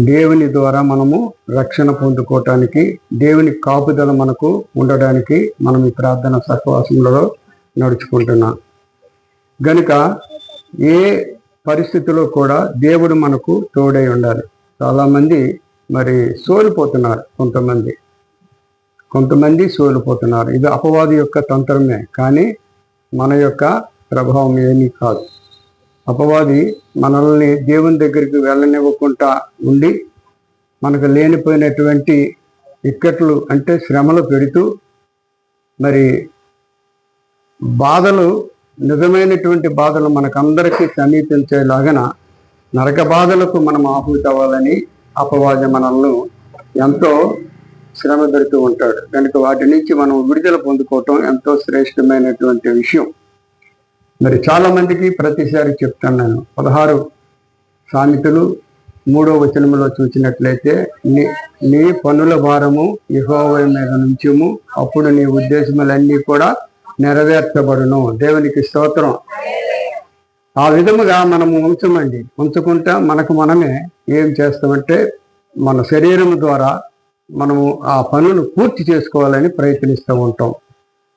దేవుని ద్వారా మనము రక్షణ పొందుకోవటానికి దేవుని కాపుదల మనకు ఉండడానికి మనం ఈ ప్రార్థన సహవాసంలో నడుచుకుంటున్నాం. గనుక ఏ పరిస్థితిలో కూడా దేవుడు మనకు తోడై ఉండాలి. చాలామంది మరి సోలిపోతున్నారు కొంతమంది. కొంతమంది సోలిపోతున్నారు. ఇది అపవాది యొక్క తంత్రమే కానీ మన యొక్క ప్రభావం ఏమీ కాదు. అపవాది మనల్ని దేవుని దగ్గరికి వెళ్ళనివ్వకుండా ఉండి మనకు లేనిపోయినటువంటి ఇక్కట్లు అంటే శ్రమలు పెడుతూ మరి బాధలు నిజమైనటువంటి బాధలు మనకందరికీ సమీపించేలాగన నరక బాధలకు మనం ఆహుతి అవ్వాలని అపవాది మనల్ని ఎంతో శ్రమ పెడుతూ ఉంటాడు. కనుక వాటి నుంచి మనం విడుదల పొందుకోవటం ఎంతో శ్రేష్టమైనటువంటి విషయం. మరి చాలా మందికి ప్రతిసారి చెప్తున్నాను పదహారు సామెతలు మూడో వచనంలో చూసినట్లయితే నీ నీ పనుల భారము యెహోవా మీద నుంచుము. అప్పుడు నీ ఉద్దేశములన్నీ కూడా నెరవేర్చబడును. దేవునికి స్తోత్రం. ఆ విధముగా మనము ఉంచమండి. ఉంచుకుంటా మనకు మనమే ఏం చేస్తామంటే మన శరీరం ద్వారా మనము ఆ పనులు పూర్తి చేసుకోవాలని ప్రయత్నిస్తూ ఉంటాం.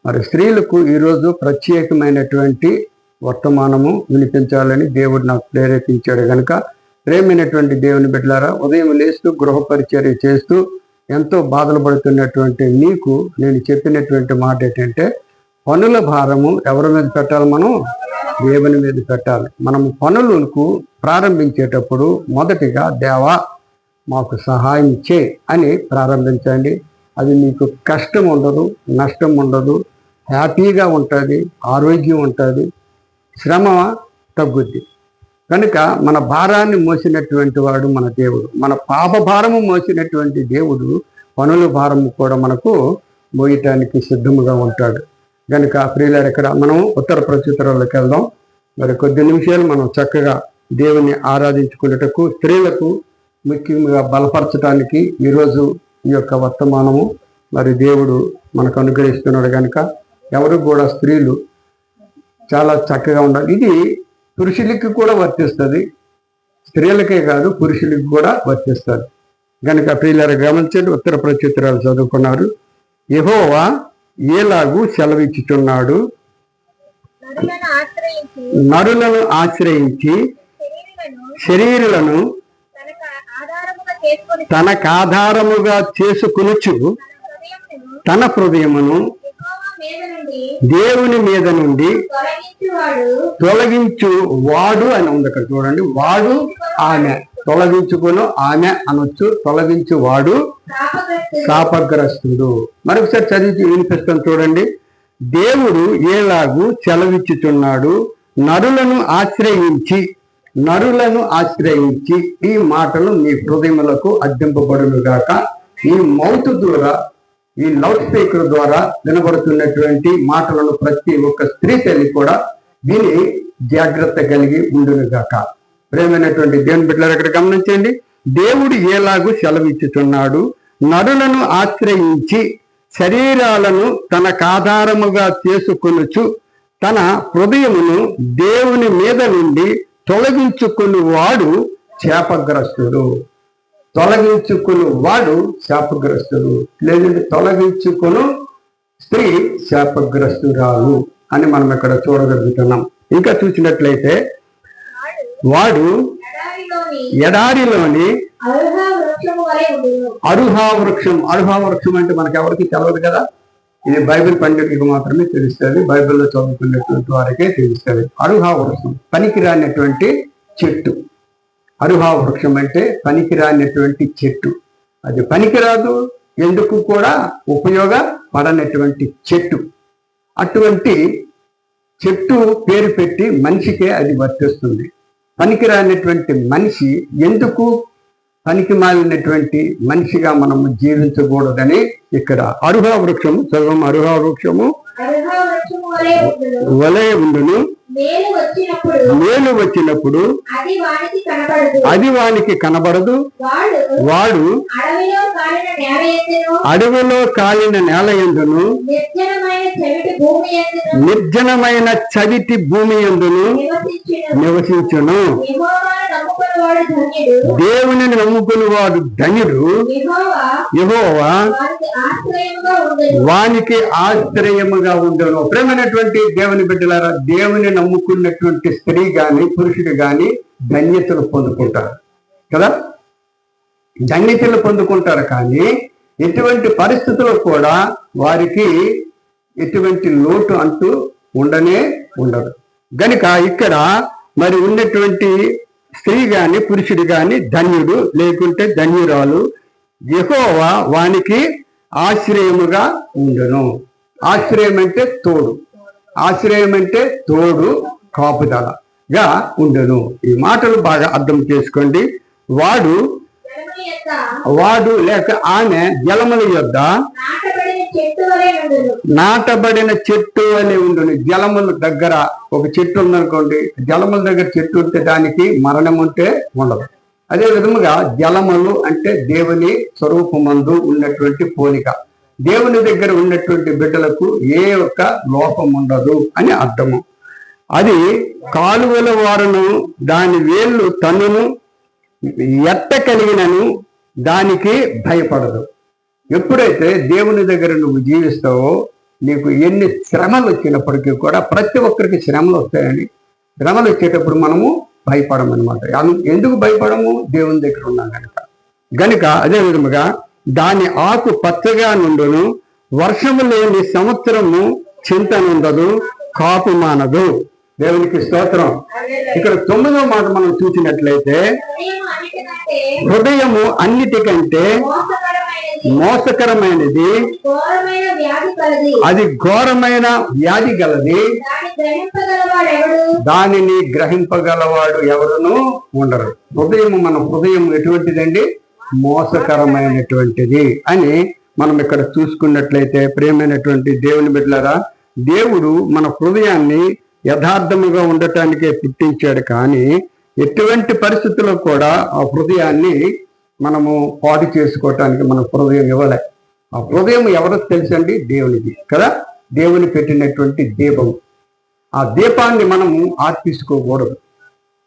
మరి స్త్రీలకు ఈరోజు ప్రత్యేకమైనటువంటి వర్తమానము వినిపించాలని దేవుడు నాకు ప్రేరేపించాడు కనుక ప్రేమైనటువంటి దేవుని బిడ్డలారా ఉదయం లేస్తూ గృహ పరిచర్య చేస్తూ ఎంతో బాధలు పడుతున్నటువంటి నీకు నేను చెప్పినటువంటి మాట ఏంటంటే పనుల భారము ఎవరి మీద పెట్టాలి మనం? దేవుని మీద పెట్టాలి. మనం పనులకు ప్రారంభించేటప్పుడు మొదటిగా దేవా మాకు సహాయం చే అని ప్రారంభించండి. అది మీకు కష్టం ఉండదు నష్టం ఉండదు. హ్యాపీగా ఉంటుంది ఆరోగ్యం ఉంటుంది. శ్రమ తగ్గుద్ది. కనుక మన భారాన్ని మోసినటువంటి వాడు మన దేవుడు. మన పాప భారము మోసినటువంటి దేవుడు పనుల భారము కూడా మనకు మోయటానికి సిద్ధముగా ఉంటాడు. కనుక ప్రియులారు ఇక్కడ మనం ఉత్తర ప్రత్యుత్తరాలకు వెళ్దాం. మరి కొద్ది నిమిషాలు మనం చక్కగా దేవుని ఆరాధించుకునేటకు స్త్రీలకు ముఖ్యంగా బలపరచడానికి ఈరోజు ఈ యొక్క వర్తమానము. మరి దేవుడు మనకు అనుగ్రహిస్తున్నాడు కనుక ఎవరు కూడా స్త్రీలు చాలా చక్కగా ఉండాలి. ఇది పురుషులకి కూడా వర్తిస్తుంది. స్త్రీలకే కాదు పురుషులకి కూడా వర్తిస్తుంది. కనుక ప్రియులారు గమనించండి ఉత్తర ప్రత్యుత్తరాలు చదువుకున్నారు. యెహోవా ఏలాగు సెలవిచ్చుచున్నాడు? నరులను ఆశ్రయించి శరీరులను తనకాధారముగా చేసుకునుచు తన హృదయమును దేవుని మీద నుండి తొలగించు వాడు అని ఉంది అక్కడ చూడండి. వాడు ఆమె. తొలగించుకును ఆమె అనొచ్చు. తొలగించు వాడు శాపగ్రస్తుడు శాపగ్రస్తుడు మరొకసారి చదివి వినిపిస్తాను చూడండి. దేవుడు ఏలాగు సెలవిచ్చుచున్నాడు నరులను ఆశ్రయించి నరులను ఆశ్రయించి ఈ మాటలు మీ హృదయములకు అద్దెంపబడును గాక ఈ మౌత్ ద్వారా ఈ లౌడ్ స్పీకర్ ద్వారా వినబడుతున్నటువంటి మాటలను ప్రతి ఒక్క స్త్రీ తల్లి కూడా విని జాగ్రత్త కలిగి ఉండునుగాక. ప్రేమైనటువంటి దేవుని బిడ్డలు ఇక్కడ గమనించండి. దేవుడు ఏలాగూ సెలవిచ్చుచున్నాడు? నరులను ఆశ్రయించి శరీరాలను తనకాధారముగా చేసుకొనుచు తన హృదయమును దేవుని మీద నుండి తొలగించుకుని వాడు శాపగ్రస్తుడు తొలగించుకుని వాడు శాపగ్రస్తుడు. లేదంటే తొలగించుకును స్త్రీ శాపగ్రస్తురాలు అని మనం ఇక్కడ చూడగలుగుతున్నాం. ఇంకా చూసినట్లయితే వాడు ఎడారిలోని అరుహా వృక్షం అరుహా వృక్షం అంటే మనకి ఎవరికి తెలియదు కదా? ఇది బైబిల్ పండితులకు మాత్రమే తెలుస్తుంది. బైబిల్లో చదువుకునేటువంటి వారికే తెలుస్తుంది. అరుహా వృక్షం పనికిరానటువంటి చెట్టు. అరుహా వృక్షం అంటే పనికిరానటువంటి చెట్టు. అది పనికిరాదు ఎందుకు కూడా ఉపయోగపడనటువంటి చెట్టు. అటువంటి చెట్టు పేరు పెట్టి మనిషికే అది వర్తిస్తుంది. పనికిరానటువంటి మనిషి ఎందుకు పనికి మాలినటువంటి మనిషిగా మనము జీవించకూడదని ఇక్కడ అరుహా వృక్షము చదువు అరుహా వృక్షము వలయ ఉండును. మేలు వచ్చినప్పుడు అది వానికి కనబడదు. వాడు అడవిలో కాలిన నేల ఎందును? నిర్జనమైన చెవిటి భూమి ఎందును? నివసించును. దేవునిని నమ్ముకుని వాడు ధన్యుడు. యెహోవా వానికి ఆశ్రయముగా ఉండను ప్రేమైనటువంటి దేవుని బిడ్డలారా దేవుని నమ్ముకున్నటువంటి స్త్రీ గాని పురుషుడు గాని ధన్యతలు పొందుకుంటారు. కదా? ధన్యతలు పొందుకుంటారు కానీ ఎటువంటి పరిస్థితుల్లో కూడా వారికి ఎటువంటి లోటు అంటూ ఉండనే ఉండదు. గనుక ఇక్కడ మరి ఉన్నటువంటి స్త్రీ గాని పురుషుడు గాని ధన్యుడు లేకుంటే ధన్యురాలు ఎహోవా వానికి ఆశ్రయముగా ఉండను. ఆశ్రయం అంటే తోడు. ఆశ్రయం అంటే తోడు కాపుదలగా ఉండును. ఈ మాటలు బాగా అర్థం చేసుకోండి. వాడు వాడు లేక ఆమె జలముల యొద్ద ఉండును. నాటబడిన చెట్టు అని ఉండును. జలముల దగ్గర ఒక చెట్టు ఉందనుకోండి జలముల దగ్గర చెట్టు ఉంటే దానికి మరణం ఉంటే ఉండదు. అదే విధముగా జలములు అంటే దేవుని స్వరూపమందు ఉన్నటువంటి పోలిక. దేవుని దగ్గర ఉన్నటువంటి బిడ్డలకు ఏ ఒక్క లోపం ఉండదు అని అర్థము. అది కాలువల వారును దాని వేళ్ళు తనును ఎట్ట కలిగినను దానికి భయపడదు. ఎప్పుడైతే దేవుని దగ్గర నువ్వు జీవిస్తావో నీకు ఎన్ని శ్రమలు వచ్చినప్పటికీ కూడా ప్రతి ఒక్కరికి శ్రమలు వస్తాయని శ్రమలు వచ్చేటప్పుడు మనము భయపడమన్నమాట. ఎందుకు భయపడము? దేవుని దగ్గర ఉన్నాం కనుక గనుక అదే విధముగా దాని ఆకు పచ్చగా నుండును వర్షము లేని సంవత్సరము చింతనుండదు కాపు మానదు. దేవునికి స్తోత్రం. ఇక్కడ తొమ్మిదో మాట మనం చూసినట్లయితే హృదయము అన్నిటికంటే మోసకరమైనది. అది ఘోరమైన వ్యాధి గలది. దానిని గ్రహింపగలవాడు ఎవరును ఉండరు. హృదయం మన హృదయం ఎటువంటిదండి? మోసకరమైనటువంటిది అని మనం ఇక్కడ చూసుకున్నట్లయితే ప్రేమైనటువంటి దేవుని బిడ్డలారా దేవుడు మన హృదయాన్ని యథార్థముగా ఉండటానికే పుట్టించాడు కానీ ఎటువంటి పరిస్థితుల్లో కూడా ఆ హృదయాన్ని మనము పాటు చేసుకోవటానికి మన హృదయం ఇవ్వలే. ఆ హృదయం ఎవరో తెలుసండి? దేవునికి కదా? దేవుని పెట్టినటువంటి దీపం. ఆ దీపాన్ని మనము ఆర్పించుకోకూడదు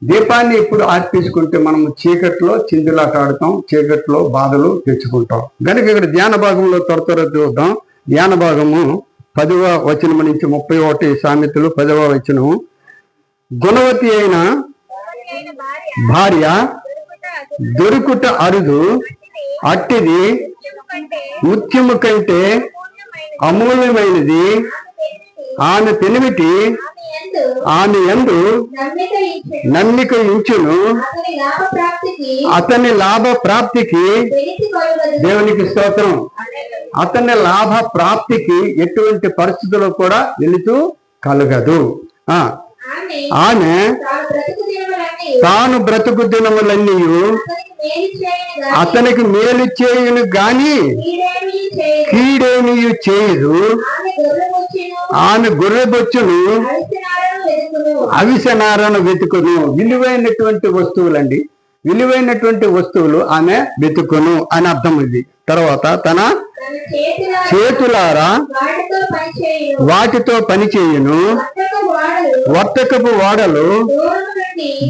దీపాన్ని ఇప్పుడు ఆర్పించుకుంటే మనం చీకట్లో చిందులాట ఆడతాం చీకట్లో బాధలు తెచ్చుకుంటాం. కనుక ఇక్కడ ధ్యాన భాగంలో త్వర త్వర చూద్దాం. ధ్యాన భాగము పదవ వచనం నుంచి ముప్పై ఒకటి సామెతలు పదవ వచనము. గుణవతి అయిన భార్య దొరుకుట అరుదు అట్టిది ముత్యము కంటే అమూల్యమైనది. ఆమె పెనిమిటి ఆమె యందు నమ్మిక ఇచ్చెను. అతని లాభ ప్రాప్తికి దేవునికి స్తోత్రం. అతని లాభ ప్రాప్తికి ఎటువంటి పరిస్థితుల్లో కూడా వెళుతూ కలగదు. ఆమె తాను బ్రతుకు దినములన్నీ అతనికి మేలు చేయును గాని అతనికి కీడేమీ చేయదు. ఆమె గొర్రె బొచ్చును వెతుకును అవిసనారను వెతుకును. విలువైనటువంటి వస్తువులండి. విలువైనటువంటి వస్తువులు ఆమె వెతుకును అని అర్థం ఇది. తర్వాత తన చేతులారా వాటితో పనిచేయును పని చేయును. వర్తకపు వాడలు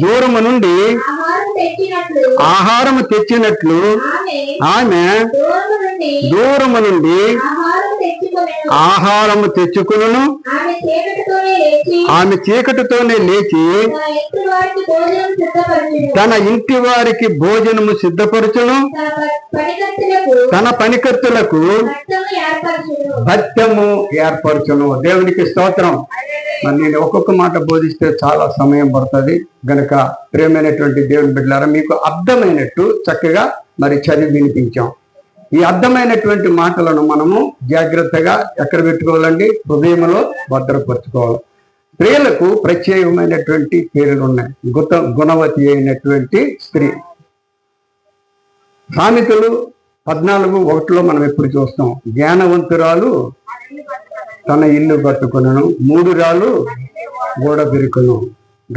దూరము నుండి ఆహారం తెచ్చినట్లు ఆహారము తెచ్చినట్లు ఆమె దూరము నుండి ఆహారము తెచ్చుకును ఆమె చీకటితోనే లేచి తన ఇంటి వారికి భోజనం భోజనము సిద్ధపరచును. తన పనికత్తులకు భత్యము ఏర్పరచును. దేవునికి స్తోత్రం. మరి నేను ఒక్కొక్క మాట బోధిస్తే చాలా సమయం పడుతుంది. గనక ప్రేమైనటువంటి దేవుని బిడ్డలారా మీకు అర్థమైనట్టు చక్కగా మరి చదివి వినిపించాం. ఈ అర్థమైనటువంటి మాటలను మనము జాగ్రత్తగా ఎక్కడ పెట్టుకోవాలండి? హృదయంలో భద్రపరచుకోవాలి. స్త్రీలకు ప్రత్యేకమైనటువంటి పేర్లు ఉన్నాయి. గుత గుణవతి అయినటువంటి స్త్రీ. సామెతలు పద్నాలుగు ఒకటిలో మనం ఎప్పుడు చూస్తాం. జ్ఞానవంతురాలు తన ఇల్లు కట్టుకునను మూడు రాళ్ళు గూడబెరుకును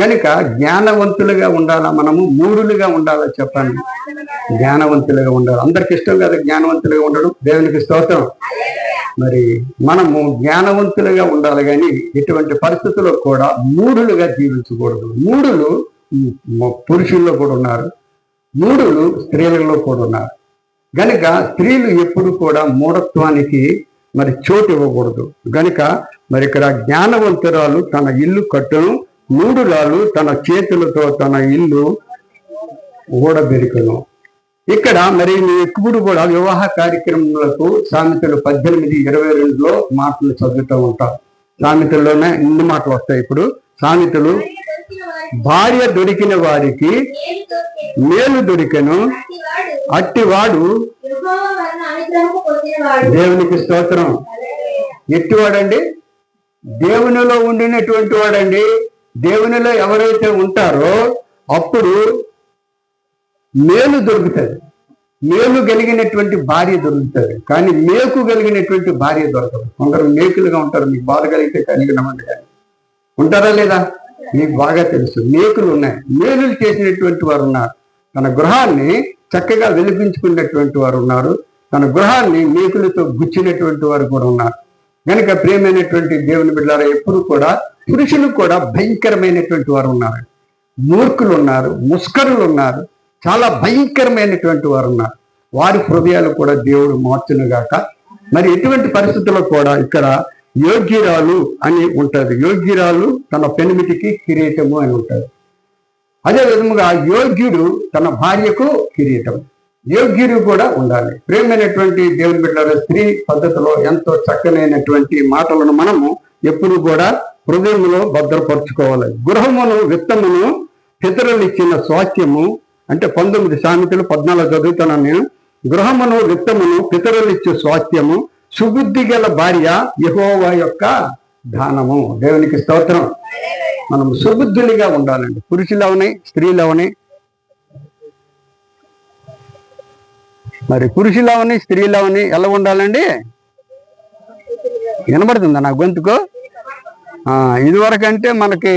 గనుక జ్ఞానవంతులుగా ఉండాలా మనము? మూడులుగా ఉండాలా చెప్పండి. జ్ఞానవంతులుగా ఉండాలి. అందరికి ఇష్టం కదా జ్ఞానవంతులుగా ఉండడం? దేవునికి స్తోత్రం. మరి మనము జ్ఞానవంతులుగా ఉండాలి కానీ ఎటువంటి పరిస్థితుల్లో కూడా మూడులుగా జీవించకూడదు. మూడులు పురుషుల్లో కూడా ఉన్నారు. మూడులు స్త్రీలలో కూడా ఉన్నారు. గనుక స్త్రీలు ఎప్పుడు కూడా మూఢత్వానికి మరి చోటు ఇవ్వకూడదు. గనుక మరి ఇక్కడ జ్ఞానవంతురాలు తన ఇల్లు కట్టును మూడురాలు తన చేతులతో తన ఇల్లు ఊడబెరుకును ఇక్కడ మరి ఎప్పుడు కూడా వివాహ కార్యక్రమాలకు సామెతలు పద్దెనిమిది ఇరవై రెండులో మాటలు చదువుతూ ఉంటాం సామెతల్లోనే ఇన్ని మాటలు వస్తాయి ఇప్పుడు. సామెతలు భార్య దొరికిన వారికి మేలు దొరికెను. అట్టివాడు దేవునికి స్తోత్రం. ఎట్టివాడండి? దేవునిలో ఉండినటువంటి వాడండి. దేవునిలో ఎవరైతే ఉంటారో అప్పుడు మేలు దొరుకుతుంది. మేలు కలిగినటువంటి భార్య దొరుకుతుంది. కానీ మేకు కలిగినటువంటి భార్య దొరకదు. కొందరు మేకులుగా ఉంటారు. మీకు బాధ కలిగితే కలిగినమంటే కానీ ఉంటారా లేదా? మీకు బాగా తెలుసు. మేకులు ఉన్నాయి. మేలులు చేసినటువంటి వారు ఉన్నారు. తన గృహాన్ని చక్కగా వెలిపించుకున్నటువంటి వారు ఉన్నారు. తన గృహాన్ని మేకులతో గుచ్చినటువంటి వారు కూడా ఉన్నారు. కనుక ప్రియమైనటువంటి దేవుని బిడ్డారా ఎప్పుడు కూడా పురుషులు కూడా భయంకరమైనటువంటి వారు ఉన్నారు. మూర్ఖులు ఉన్నారు. ముస్కరులు ఉన్నారు. చాలా భయంకరమైనటువంటి వారు ఉన్నారు. వారి హృదయాలు కూడా దేవుడు మార్చునుగాక. మరి ఎటువంటి పరిస్థితుల్లో కూడా ఇక్కడ యోగ్యురాలు అని ఉంటది యోగ్యురాలు తన పెనిమిటికి కిరీటము అని ఉంటారు అదే విధముగా యోగ్యుడు తన భార్యకు కిరీటం. యోగ్యుడు కూడా ఉండాలి. ప్రేమైనటువంటి దేవుని బిడ్డల స్త్రీ పద్ధతిలో ఎంతో చక్కనైనటువంటి మాటలను మనము ఎప్పుడు కూడా హృదయంలో భద్రపరుచుకోవాలి. గృహమును విత్తమును పితరులు ఇచ్చిన స్వాస్థ్యము అంటే పంతొమ్మిది సామెతలు పద్నాలుగు చదువుతున్నాను నేను గృహమును విత్తమును పితరులు ఇచ్చే స్వాస్థ్యము సుబుద్ధి గల భార్య యహోవా యొక్క దానము. దేవునికి స్తోత్రం. మనం సుబుద్ధులుగా ఉండాలండి. పురుషులు అవని స్త్రీలు అవని. మరి పురుషులు అవని స్త్రీలు అవని ఎలా ఉండాలండి? వినబడుతుందా నా గొంతుకు? ఇదివరకు అంటే మనకి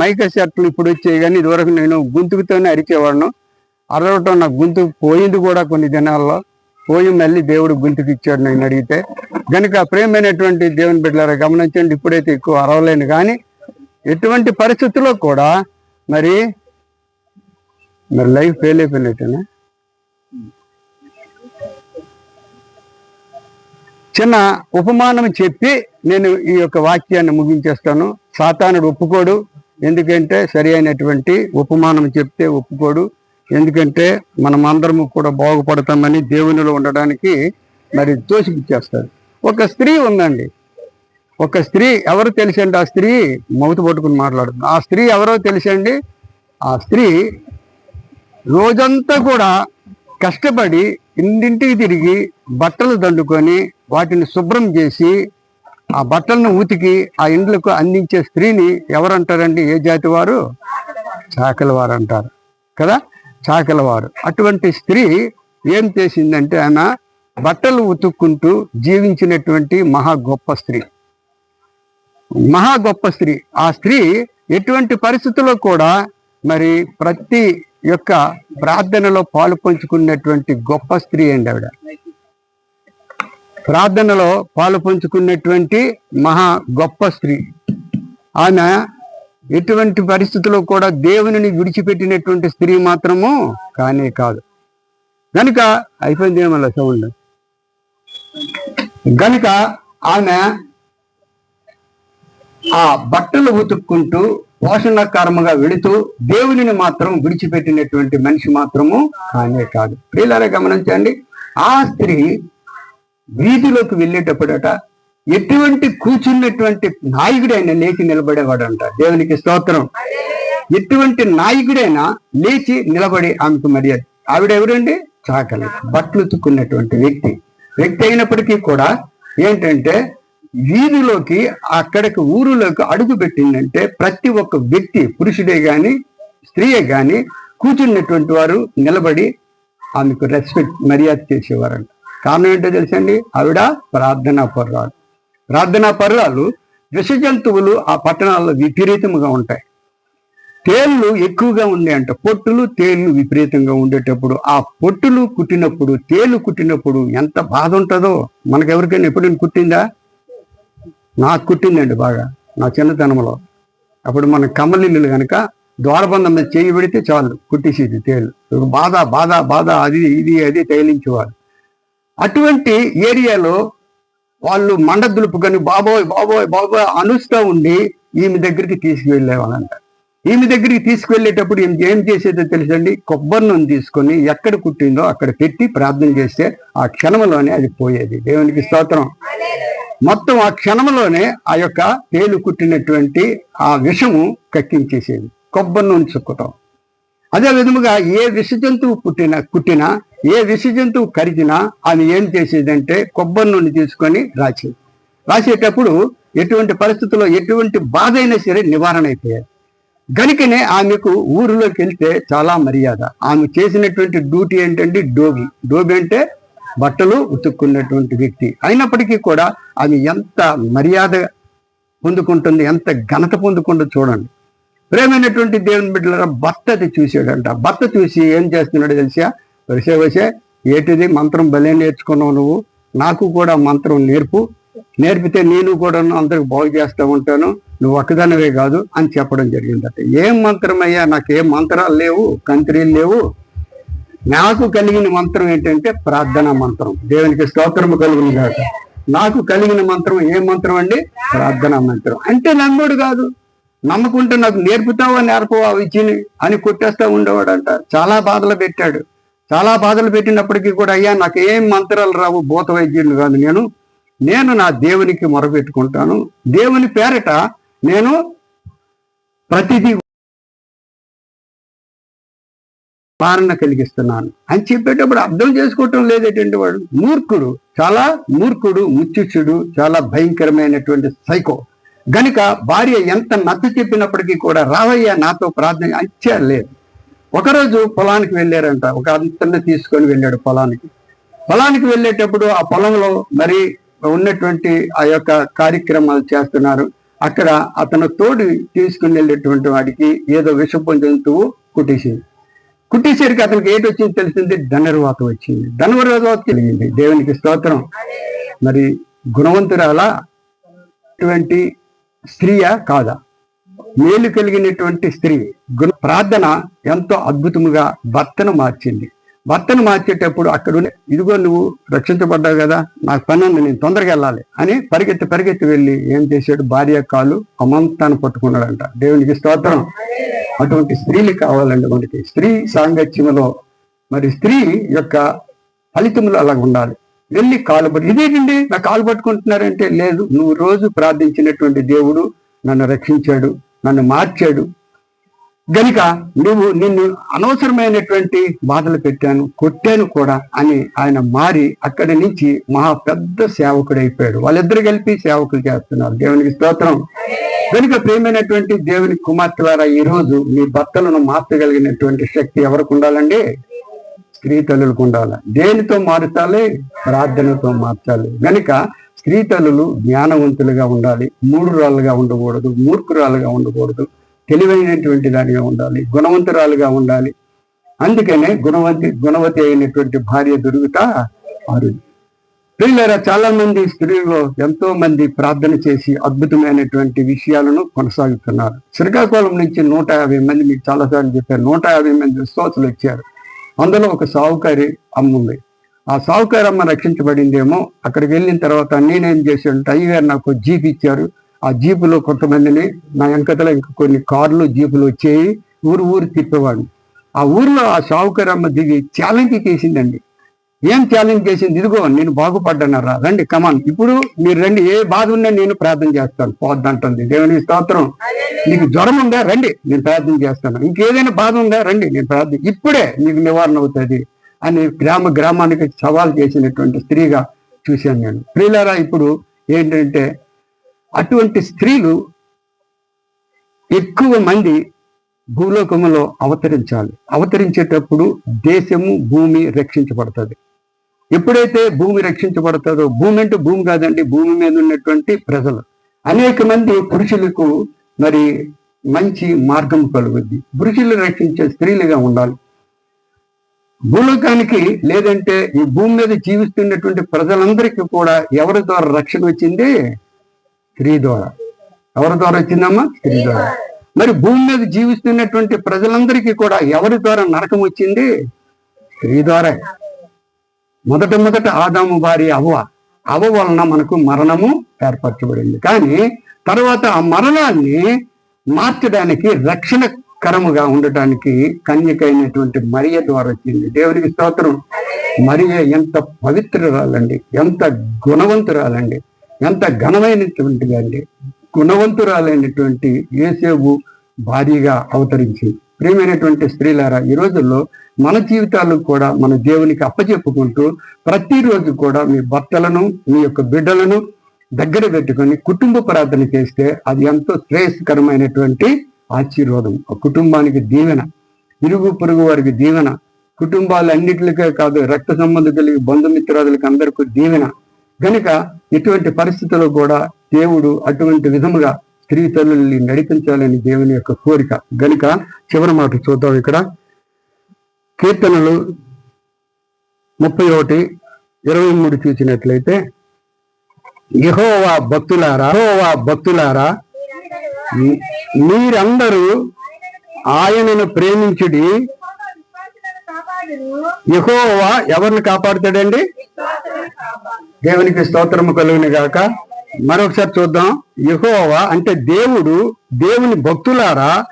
మైక షర్ట్లు ఇప్పుడు వచ్చాయి కానీ ఇదివరకు నేను గొంతుకుతోనే అరిచేవాడును. అరవటం నా గొంతు పోయింది కూడా కొన్ని దినాల్లో. పోయి మళ్ళీ దేవుడు గుంతుకిచ్చాడు ఇచ్చాడు నేను అడిగితే కనుక ప్రేమైనటువంటి దేవుని బిడ్డలారా గమనించండి ఇప్పుడైతే ఎక్కువ అరవలేను కానీ ఎటువంటి పరిస్థితుల్లో కూడా మరి మరి లైఫ్ ఫెయిల్ అయిపోయినట్టేనా? చిన్న ఉపమానం చెప్పి నేను ఈ యొక్క వాక్యాన్ని ముగించేస్తాను. సాతానుడు ఒప్పుకోడు. ఎందుకంటే సరి అయినటువంటి ఉపమానం చెప్తే ఒప్పుకోడు. ఎందుకంటే మనం అందరము కూడా బాగుపడతామని దేవునిలో ఉండడానికి మరి తోసిపిచ్చేస్తాడు ఒక స్త్రీ ఉందండి. ఒక స్త్రీ ఎవరు తెలిసండి? ఆ స్త్రీ మౌతు పట్టుకుని మాట్లాడుతుంది. ఆ స్త్రీ ఎవరో తెలిసండి? ఆ స్త్రీ రోజంతా కూడా కష్టపడి ఇంటింటికి తిరిగి బట్టలు దండుకొని వాటిని శుభ్రం చేసి ఆ బట్టలను ఉతికి ఆ ఇండ్లకు అందించే స్త్రీని ఎవరంటారండి? ఏ జాతి వారు? చాకలి వారు అంటారు కదా? చాకలవారు. అటువంటి స్త్రీ ఏం చేసిందంటే ఆమె బట్టలు ఉతుక్కుంటూ జీవించినటువంటి మహా గొప్ప స్త్రీ. మహా గొప్ప స్త్రీ. ఆ స్త్రీ ఎటువంటి పరిస్థితుల్లో కూడా మరి ప్రతి యొక్క ప్రార్థనలో పాలు పంచుకున్నటువంటి గొప్ప స్త్రీ అండి ఆవిడ. ప్రార్థనలో పాలు పంచుకున్నటువంటి మహా గొప్ప స్త్రీ. ఆమె ఎటువంటి పరిస్థితుల్లో కూడా దేవునిని విడిచిపెట్టినటువంటి స్త్రీ మాత్రము కానే కాదు. గనుక అయిపోయింది ఏమల్ల సౌండ్. గనుక ఆమె ఆ బట్టలు ఉతుక్కుంటూ పోషణకరముగా వెళుతూ దేవునిని మాత్రం విడిచిపెట్టినటువంటి మనిషి మాత్రము కానే కాదు. ప్రియులారా గమనించండి ఆ స్త్రీ వీధిలోకి వెళ్ళేటప్పుడట ఎటువంటి కూర్చున్నటువంటి నాయకుడైనా లేచి నిలబడేవాడంట. దేవునికి స్తోత్రం. ఎటువంటి నాయకుడైనా లేచి నిలబడి ఆమెకు మర్యాద. ఆవిడ ఎవరండి? చాకలి. బట్టలు ఉతుక్కున్నటువంటి వ్యక్తి. వ్యక్తి అయినప్పటికీ కూడా ఏంటంటే వీధిలోకి అక్కడికి ఊరిలోకి అడుగు పెట్టిందంటే ప్రతి ఒక్క వ్యక్తి పురుషుడే గాని స్త్రీయే గాని కూర్చున్నటువంటి వారు నిలబడి ఆమెకు రెస్పెక్ట్ మర్యాద చేసేవారంట. కారణం ఏంటో తెలుసండి ఆవిడ ప్రార్థనా పర్రాలు. ప్రార్థనా పరురాలు విష జంతువులు ఆ పట్టణాల్లో విపరీతంగా ఉంటాయి. తేళ్ళు ఎక్కువగా ఉన్నాయంట పొట్టులు తేళ్ళు విపరీతంగా ఉండేటప్పుడు ఆ పొట్టులు కుట్టినప్పుడు తేళ్ళు కుట్టినప్పుడు ఎంత బాధ ఉంటుందో మనకెవరికైనా ఎప్పుడైనా కుట్టిందా? నాకు కుట్టిందండి బాగా నా చిన్నతనంలో. అప్పుడు మన కమ్మలిల్లు కనుక ద్వారబంధం మీద చేయి పెడితే చాలు కుట్టేసేది తేలు బాధ బాధ బాధ అది ఇది అది తేలించేవారు అటువంటి ఏరియాలో వాళ్ళు మండ దులుపుకొని బాబోయ్ బాబోయ్ బాబోయ్ అనుస్తూ ఉండి ఈమె దగ్గరికి తీసుకువెళ్ళేవాళ్ళంట. ఈమె దగ్గరికి తీసుకువెళ్ళేటప్పుడు ఏం ఏం చేసేదో తెలుసండి? కొబ్బరి నూనె తీసుకొని ఎక్కడ కుట్టిందో అక్కడ పెట్టి ప్రార్థన చేస్తే ఆ క్షణంలోనే అది పోయేది. దేవునికి స్తోత్రం. మొత్తం ఆ క్షణంలోనే ఆ యొక్క తేలు కుట్టినటువంటి ఆ విషము కక్కించేసేది. కొబ్బరి నూనె చుక్కటం అదే విధముగా ఏ విష జంతువు పుట్టినా కుట్టినా ఏ విష జంతువు కరిచినా ఆమె ఏం చేసేదంటే కొబ్బరి నూనె తీసుకొని రాసేది రాసేటప్పుడు ఎటువంటి పరిస్థితుల్లో ఎటువంటి బాధ అయినా సరే నివారణ అయిపోయాయి గనుకనే ఆమెకు ఊరిలోకి వెళ్తే చాలా మర్యాద. ఆమె చేసినటువంటి డ్యూటీ ఏంటంటే డోబి. డోబి అంటే బట్టలు ఉతుక్కున్నటువంటి వ్యక్తి. అయినప్పటికీ కూడా ఆమె ఎంత మర్యాద పొందుకుంటుంది ఎంత ఘనత పొందుకుంటుందో చూడండి. ప్రేమైనటువంటి దేవుని బిడ్డల భర్త అది చూసాడంట భర్త చూసి ఏం చేస్తున్నాడో తెలిసా? వరిసే ఏటిది మంత్రం భలే నేర్చుకున్నావు నువ్వు? నాకు కూడా మంత్రం నేర్పు. నేర్పితే నేను కూడా అందరికి బాగు చేస్తూ ఉంటాను. నువ్వు ఒక్కదానివే కాదు అని చెప్పడం జరిగిందట. ఏం మంత్రం అయ్యా నాకు ఏం మంత్రాలు లేవు కంత్రీలు లేవు. నాకు కలిగిన మంత్రం ఏంటంటే ప్రార్థన మంత్రం. దేవునికి స్తోత్రము కలిగిన కాక నాకు కలిగిన మంత్రం ఏ మంత్రం అండి? ప్రార్థన మంత్రం. అంటే నమ్ముడు కాదు. నమ్మకుంటే నాకు నేర్పుతావా నేర్పవా ఇచ్చిని అని కొట్టేస్తా ఉండేవాడంట. చాలా బాధలు పెట్టాడు. చాలా బాధలు పెట్టినప్పటికీ కూడా అయ్యా నాకు ఏం మంత్రాలు రావు భూత వైద్యుడు కాదు నేను. నేను నా దేవునికి మొరపెట్టుకుంటాను. దేవుని పేరిట నేను ప్రతిదీ పాలన కలిగిస్తున్నాను అని చెప్పేటప్పుడు అర్థం చేసుకోవటం లేదేటండి వాడు. మూర్ఖుడు చాలా మూర్ఖుడు ముత్యుచుడు చాలా భయంకరమైనటువంటి సైకో. గనుక భార్య ఎంత నచ్చ చెప్పినప్పటికీ కూడా రావయ్యా నాతో ప్రార్థన అచ్చా లేదు. ఒకరోజు పొలానికి వెళ్ళారంట. ఒక అంతని తీసుకొని వెళ్ళాడు పొలానికి. పొలానికి వెళ్ళేటప్పుడు ఆ పొలంలో మరి ఉన్నటువంటి ఆ యొక్క కార్యక్రమాలు చేస్తున్నారు. అక్కడ అతను తోడు తీసుకుని వెళ్ళేటువంటి వాడికి ఏదో విషపు జంతువు కుట్టేసింది. కుట్టేసరికి అతనికి ఏటి వచ్చింది తెలిసింది? ధనుర్వాత వచ్చింది. ధనుర్వాత కలిగింది. దేవునికి స్తోత్రం. మరి గుణవంతురాలా? అటువంటి స్త్రీయా కాదా? మేలు కలిగినటువంటి స్త్రీ గుణ ప్రార్థన ఎంతో అద్భుతముగా భర్తను మార్చింది. భర్తను మార్చేటప్పుడు అక్కడ ఇదిగో నువ్వు రక్షించబడ్డావు కదా నాకు పని ఉంది నేను తొందరగా వెళ్ళాలి అని పరిగెత్తి పరిగెత్తి వెళ్ళి ఏం చేశాడు? భార్య కాలు అమంతాన్ని పట్టుకున్నాడంట. దేవునికి స్తోత్రం. అటువంటి స్త్రీలు కావాలండి మనకి. స్త్రీ సాంగత్యములో మరి స్త్రీ యొక్క ఫలితములు అలా ఉండాలి. వెళ్ళి కాలు పట్టు ఇదేంటండి? నా కాలు పట్టుకుంటున్నారంటే లేదు నువ్వు రోజు ప్రార్థించినటువంటి దేవుడు నన్ను రక్షించాడు. నన్ను మార్చాడు. గనుక నువ్వు నిన్ను అనవసరమైనటువంటి బాధలు పెట్టాను కొట్టాను కూడా అని ఆయన మారి అక్కడి నుంచి మహా పెద్ద సేవకుడు అయిపోయాడు వాళ్ళిద్దరు కలిపి సేవకులు చేస్తున్నారు. దేవునికి స్తోత్రం. కనుక ప్రేమైనటువంటి దేవుని కుమార్తెలారా ఈ రోజు మీ భర్తలను మార్చగలిగినటువంటి శక్తి ఎవరికి ఉండాలండి? స్త్రీ తల్లులకు ఉండాలి. దేనితో మారుతాలి? ప్రార్థనతో మార్చాలి. గనుక స్త్రీ తల్లులు జ్ఞానవంతులుగా ఉండాలి మూడురాలుగా ఉండకూడదు మూర్ఖురాలుగా ఉండకూడదు తెలివైనటువంటి దానిగా ఉండాలి గుణవంతురాలుగా ఉండాలి. అందుకనే గుణవంతి గుణవతి అయినటువంటి భార్య దొరుకుతా అరుదు పిల్లరా చాలా మంది స్త్రీలు ఎంతో మంది ప్రార్థన చేసి అద్భుతమైనటువంటి విషయాలను కొనసాగుతున్నారు. శ్రీకాకుళం నుంచి నూట యాభై మంది మీకు చాలాసార్లు చెప్పారు నూట యాభై మంది విశ్వాసులు వచ్చారు అందులో ఒక సావుకారి అమ్ముంది. ఆ సావుకారి అమ్మ రక్షించబడిందేమో. అక్కడికి వెళ్ళిన తర్వాత నేనేం చేశాను అయ్యగారు నాకు జీప్ ఇచ్చారు. ఆ జీపులో కొంతమందిని నా వెనకతల ఇంకా కొన్ని కార్లు జీపులు వచ్చేయి ఊరు ఊరు తిప్పేవాడు ఆ ఊర్లో ఆ సావుకారి అమ్మ దిగి ఛాలెంజ్ చేసిందండి. ఏం ఛాలెంజ్ చేసింది? ఇదిగో నేను బాగుపడ్డానరా రండి కమాన్ ఇప్పుడు మీరు రండి ఏ బాధ ఉన్నా నేను ప్రార్థన చేస్తాను. పోద్దంటుంది. దేవుని స్తోత్రం. నీకు జ్వరం ఉందా? రండి నేను ప్రార్థన చేస్తాను. ఇంకేదైనా బాధ ఉందా? రండి నేను ప్రార్థన ఇప్పుడే నీకు నివారణ అవుతుంది. అని గ్రామ గ్రామానికి సవాల్ చేసినటువంటి స్త్రీగా చూశాను నేను. స్త్రీలారా ఇప్పుడు ఏంటంటే అటువంటి స్త్రీలు ఎక్కువ మంది భూలోకములో అవతరించాలి. అవతరించేటప్పుడు దేశము భూమి రక్షించబడుతుంది. ఎప్పుడైతే భూమి రక్షించబడుతుందో భూమి అంటే భూమి కాదండి భూమి మీద ఉన్నటువంటి ప్రజలు. అనేక మంది పురుషులకు మరి మంచి మార్గం కలుగుద్ది. పురుషులు రక్షించే స్త్రీలుగా ఉండాలి. భూలోకానికి లేదంటే ఈ భూమి మీద జీవిస్తున్నటువంటి ప్రజలందరికీ కూడా ఎవరి ద్వారా రక్షణ వచ్చింది? స్త్రీ ద్వారా. ఎవరి ద్వారా వచ్చిందమ్మా? స్త్రీ ద్వారా. మరి భూమి మీద జీవిస్తున్నటువంటి ప్రజలందరికీ కూడా ఎవరి ద్వారా నరకం వచ్చింది? స్త్రీ ద్వారా. మొదట మొదట ఆదాము భార్య అవ్వ. అవ్వ వలన మనకు మరణము ఏర్పరచబడింది. కానీ తర్వాత ఆ మరణాన్ని మార్చడానికి రక్షణ కరముగా ఉండటానికి కన్యకైనటువంటి మరియ ద్వారా వచ్చింది. దేవునికి స్తోత్రం. మరియ ఎంత పవిత్రురాలండి. ఎంత గుణవంతురాలండి. ఎంత ఘనమైనటువంటిది అండి. గుణవంతురాలైనటువంటి ఏసేవు భారీగా అవతరించింది. ప్రియమైనటువంటి స్త్రీలారా ఈ రోజుల్లో మన జీవితాలు కూడా మన దేవునికి అప్పచెప్పుకుంటూ ప్రతిరోజు కూడా మీ భర్తలను మీ యొక్క బిడ్డలను దగ్గర పెట్టుకొని కుటుంబ ప్రార్థన చేస్తే అది ఎంతో శ్రేయస్కరమైనటువంటి ఆశీర్వాదం ఆ కుటుంబానికి దీవెన ఇరుగు పొరుగు వారికి దీవెన కుటుంబాలన్నిటికే కాదు రక్త సంబంధం కలిగి అందరికీ దీవెన. గనుక ఇటువంటి పరిస్థితుల్లో కూడా దేవుడు అటువంటి విధముగా స్త్రీ తల్లుల్ని నడిపించాలని దేవుని యొక్క కోరిక. గనుక చివరి మాట చూద్దాం ఇక్కడ. కీర్తనలు ముప్పై ఒకటి ఇరవై మూడు చూసినట్లయితే యహోవా భక్తులారా యహోవా భక్తులారా మీరందరూ ఆయనను ప్రేమించుడి. యహోవా ఎవరిని కాపాడుతాడండి? దేవునికి స్తోత్రము కలుగుని గాక. మరొకసారి చూద్దాం. యహోవా అంటే దేవుడు దేవుని భక్తులారా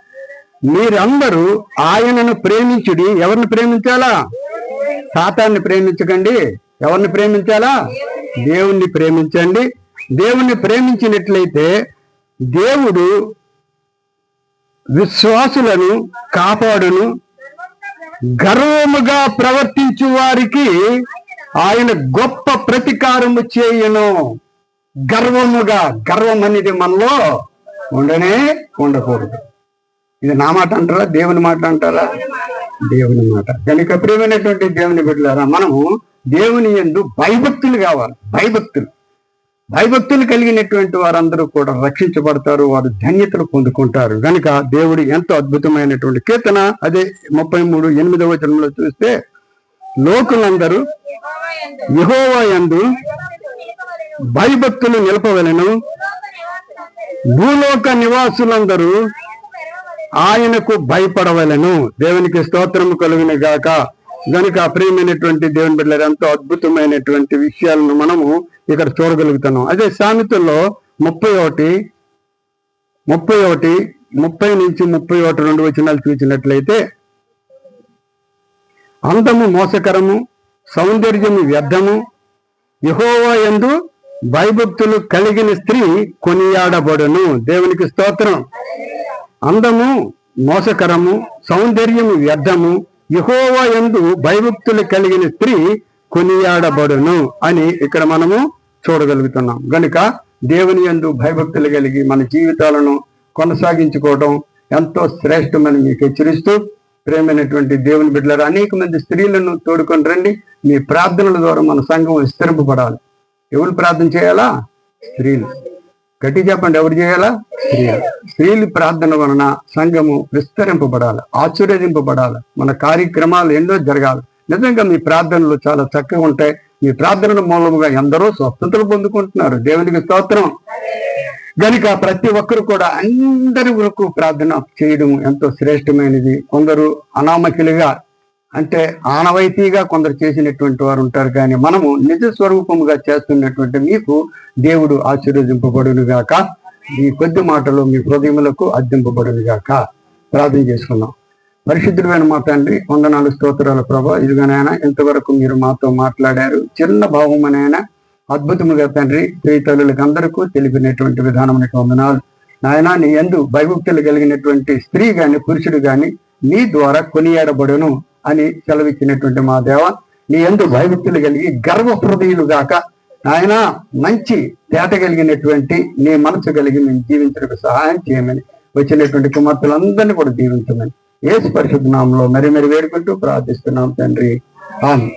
మీరందరూ ఆయనను ప్రేమించుడి. ఎవరిని ప్రేమించాలా? సాతాన్ని ప్రేమించకండి. ఎవరిని ప్రేమించాలా? దేవుణ్ణి ప్రేమించండి. దేవుణ్ణి ప్రేమించినట్లయితే దేవుడు విశ్వాసులను కాపాడును. గర్వముగా ప్రవర్తించు వారికి ఆయన గొప్ప ప్రతీకారము చేయను. గర్వముగా గర్వం అనేది మనలో ఉండనే ఉండకూడదు. ఇది నా మాట అంటారా? దేవుని మాట అంటారా? దేవుని మాట. కనుక ప్రియమైనటువంటి దేవుని బిడ్డలారా మనము దేవుని ఎందు భయభక్తులు కావాలి. భయభక్తులు. భయభక్తులు కలిగినటువంటి వారందరూ కూడా రక్షించబడతారు వారు ధన్యతలు పొందుకుంటారు. కనుక దేవుడు ఎంతో అద్భుతమైనటువంటి కీర్తన అదే ముప్పై మూడు ఎనిమిదవ వచనంలో చూస్తే లోకులందరూ యహోవా యందు భయభక్తులు నిలపవలను. భూలోక నివాసులందరూ ఆయనకు భయపడవలను. దేవునికి స్తోత్రము కలుగును గాక. గనుక ప్రియమైనటువంటి దేవుని బిడ్డలు ఎంతో అద్భుతమైనటువంటి విషయాలను మనము ఇక్కడ చూడగలుగుతున్నాం అదే సామెతల్లో ముప్పై ఒకటి ముప్పై ఒకటి ముప్పై నుంచి ముప్పై ఒకటి రెండు వచనాలు చూసినట్లయితే అందము మోసకరము సౌందర్యము వ్యర్థము యహోవా ఎందు భయభక్తులు కలిగిన స్త్రీ కొనియాడబడును. దేవునికి స్తోత్రం. అందము మోసకరము సౌందర్యము వ్యర్థము యహోవా యందు భయభక్తులు కలిగిన స్త్రీ కొనియాడబడును అని ఇక్కడ మనము చూడగలుగుతున్నాం. గనుక దేవుని యందు భయభక్తులు కలిగి మన జీవితాలను కొనసాగించుకోవడం ఎంతో శ్రేష్టమని మీకు హెచ్చరిస్తూ ప్రేమైనటువంటి దేవుని బిడ్డలారా అనేక మంది స్త్రీలను తోడుకొని రండి. మీ ప్రార్థనల ద్వారా మన సంఘం విస్తరింపబడాలి. ఎవరు ప్రార్థన చేయాలా? స్త్రీలు. గట్టి చెప్పండి ఎవరు చేయాలా? స్త్రీలు. స్త్రీలు ప్రార్థన వలన సంఘము విస్తరింపబడాలి ఆశ్చర్యదింపబడాలి మన కార్యక్రమాలు ఎన్నో జరగాలి. నిజంగా మీ ప్రార్థనలు చాలా చక్కగా ఉంటాయి. మీ ప్రార్థనల మూలముగా ఎందరో స్వస్థతలు పొందుకుంటున్నారు. దేవునికి స్తోత్రం. గనుక ప్రతి ఒక్కరు కూడా అందరి వరకు ప్రార్థన చేయడం ఎంతో శ్రేష్టమైనది. కొందరు అనామకులుగా అంటే ఆనవాయితీగా కొందరు చేసినటువంటి వారు ఉంటారు. కానీ మనము నిజ స్వరూపముగా చేస్తున్నటువంటి మీకు దేవుడు ఆశీర్వదింపబడును గాక ఈ కొద్ది మాటలు మీ హృదయములకు అద్దింపబడును గాక ప్రార్థన చేసుకున్నాం పరిశుద్ధుడైన మా తండ్రి వందనాలు స్తోత్రాల ప్రభా. ఇదిగానైనా ఇంతవరకు మీరు మాతో మాట్లాడారు. చిన్న భావమనైనా అద్భుతముగా తండ్రి స్త్రీ తల్లులకు అందరికీ తెలిపినటువంటి విధానం వందనాలు. నాయన నీ ఎందు భయభక్తులు కలిగినటువంటి స్త్రీ గాని పురుషుడు గాని నీ ద్వారా కొనియాడబడును అని సెలవిచ్చినటువంటి మా దేవ. నీ ఎందు భయభక్తులు కలిగి గర్వ హృదయులు గాక నాయన మంచి తేట కలిగినటువంటి నీ మనసు కలిగి మేము జీవించడానికి సహాయం చేయమని వచ్చినటువంటి కుమార్తెలందరినీ కూడా దీవించమని ఏసు పరిశుద్ధ నామంలో మరి మరి వేడుకుంటూ ప్రార్థిస్తున్నాం తండ్రి. ఆమె